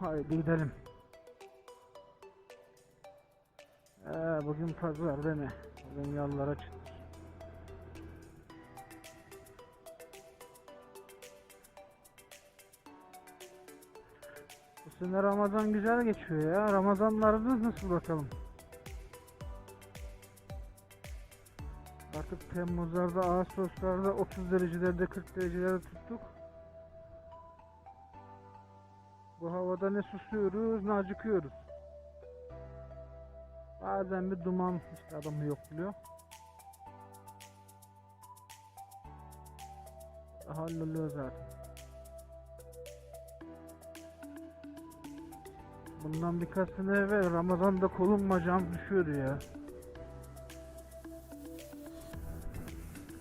Haydi gidelim. Ee, bugün pazar değil mi? Bugün yollara çıktık. Bu sene Ramazan güzel geçiyor ya. Ramazanlarınız nasıl bakalım? Artık Temmuzlarda, Ağustoslarda 30 derecelerde, 40 derecelerde tuttuk. Bu havada ne susuyoruz ne acıkıyoruz. Bazen bir duman işte adamı yokluyor. Halloluyor zaten. Bundan birkaç sene evvel Ramazan'da kolum bacağım düşüyordu ya.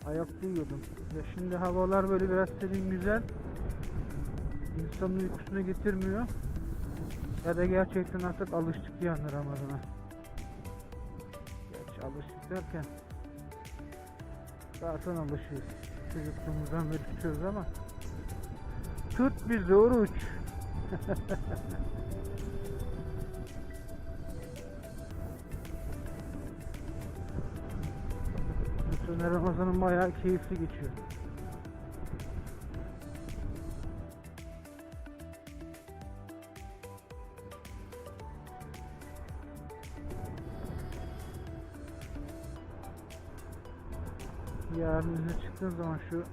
Ayakta uyuyordum. Ve şimdi havalar böyle biraz serin güzel. İnsanın uykusunu getirmiyor. Ya da gerçekten artık alıştık yani Ramazan'a. Gerçi alıştık derken zaten alışıyoruz. Çocukluğumuzdan beri tutuyoruz ama tut bizi oruç. Sene Ramazan'ın bayağı keyifli geçiyor. Yarın izne çıktığın zaman şu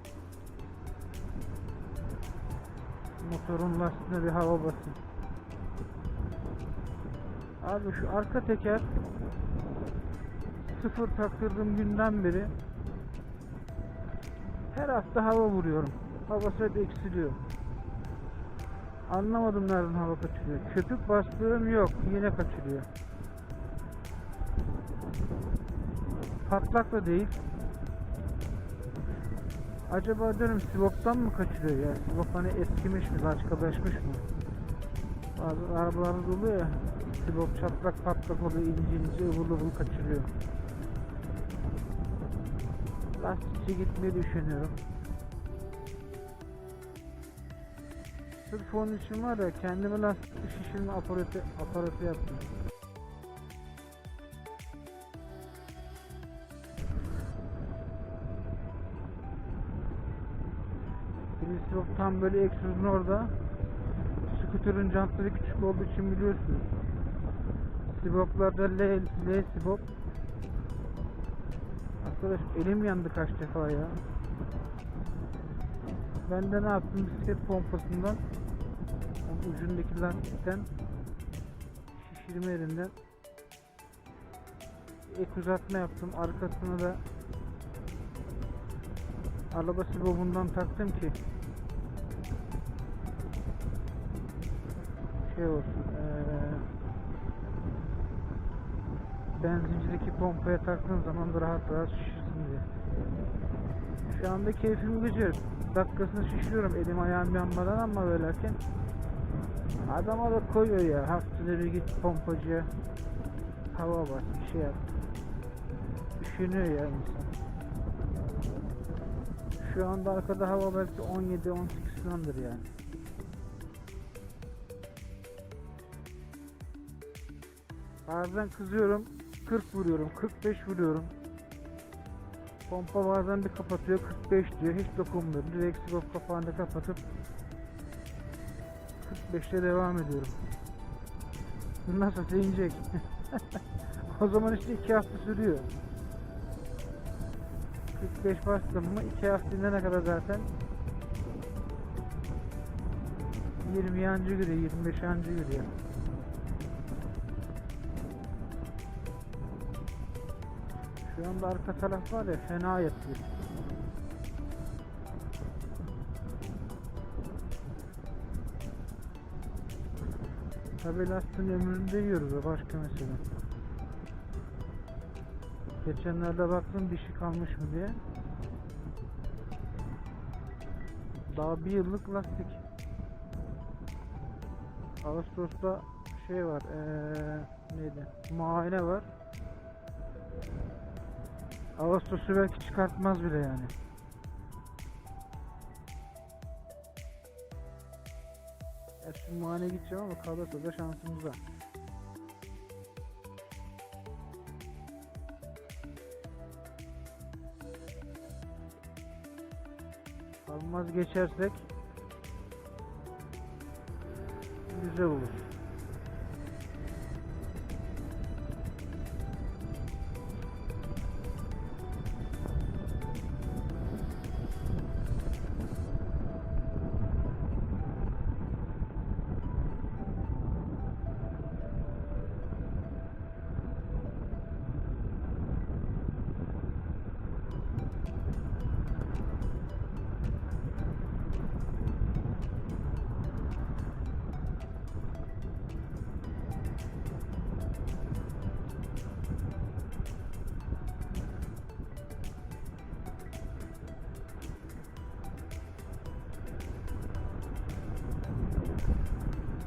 motorun lastiğine bir hava basın. Abi şu arka teker sıfır taktırdığım günden beri her hafta hava vuruyorum. Hava sürekli eksiliyor. Anlamadım nereden hava kaçırıyor. Köpük bastığım yok. Yine kaçırıyor. Patlak da değil. Acaba diyorum Sivop'tan mı kaçırıyor ya? Sivop hani eskimiş mi, laçkalaşmış mı? Bazı arabalarda oluyor ya, Sivop çatlak patlak oluyor, ince ince ıvıl ıvıl kaçırıyor. Lastikçi gitmeyi düşünüyorum. Sırf onun için var ya, kendime lastik şişirme aparatı, aparatı yaptım. Birisi yok tam böyle egzozun orada. Skuterın jantları küçük olduğu için biliyorsunuz. Siboplarda L, L sibop. Arkadaş elim yandı kaç defa ya. Ben de ne yaptım bisiklet pompasından ucundaki lastikten şişirme yerinden ek uzatma yaptım. Arkasına da araba sibobundan taktım ki şey olsun eee benzincideki pompaya taktığın zaman da rahat rahat şişirsin diye. Şu anda keyfim gıcır. Dakikasını şişiriyorum elim ayağım yanmadan ama böylerken adama da koyuyor ya haftada bir git pompacıya hava bas bir şey yap. Düşünüyor ya insan. Şu anda arkada hava belki 17-18 falandır yani. Bazen kızıyorum 40 vuruyorum 45 vuruyorum. Pompa bazen bir kapatıyor 45 diyor hiç dokunmuyorum. Direkt sigorta kapağını kapatıp 45'te devam ediyorum. Nasıl inecek? o zaman işte 2 hafta sürüyor. 45 bastım mı 2 hafta inene kadar zaten 20 yancı giriyor 25 yancı giriyor. Şu anda arka taraf var ya fena yapıyor. Tabi lastiğin ömrünü yiyoruz başka mesele. Geçenlerde baktım dişi kalmış mı diye. Daha bir yıllık lastik. Ağustos'ta şey var, eee neydi? Muayene var. Ağustos'u belki çıkartmaz bile yani. Ya Mane gideceğim ama kalırsa da şansımız var. Almaz geçersek güzel olur.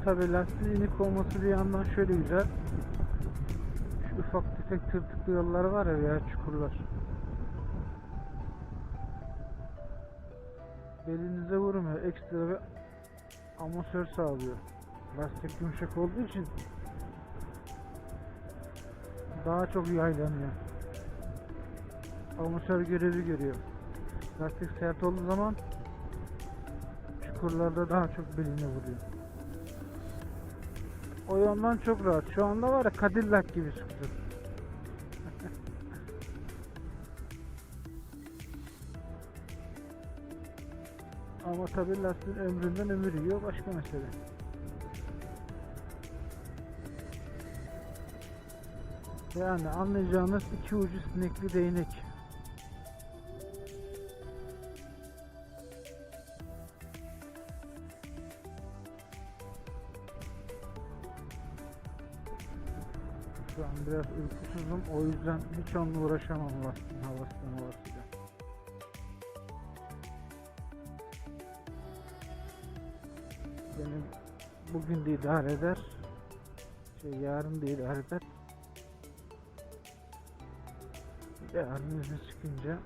Tabi lastiğin inik olması bir yandan şöyle güzel. Şu ufak tefek tırtıklı yollar var ya veya çukurlar. Belinize vurmuyor. Ekstra bir amatör sağlıyor. Lastik yumuşak olduğu için daha çok yaylanıyor. Amatör görevi görüyor. Lastik sert olduğu zaman çukurlarda daha çok beline vuruyor. O yandan çok rahat. Şu anda var ya Cadillac gibi scooter. Ama tabi lastiğin ömründen ömür yiyor başka mesele. Yani anlayacağınız iki ucu sinekli değnek. Şu an biraz uykusuzum o yüzden hiç onunla uğraşamam lastiğin havasıyla havasıyla. Benim bugün de idare eder. Şey yarın da idare eder. Yarın izne çıkınca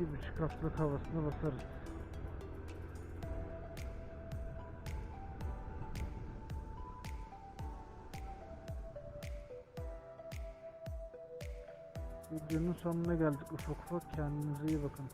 bir buçuk haftalık havasına basarız. Videonun sonuna geldik ufak ufak kendinize iyi bakın.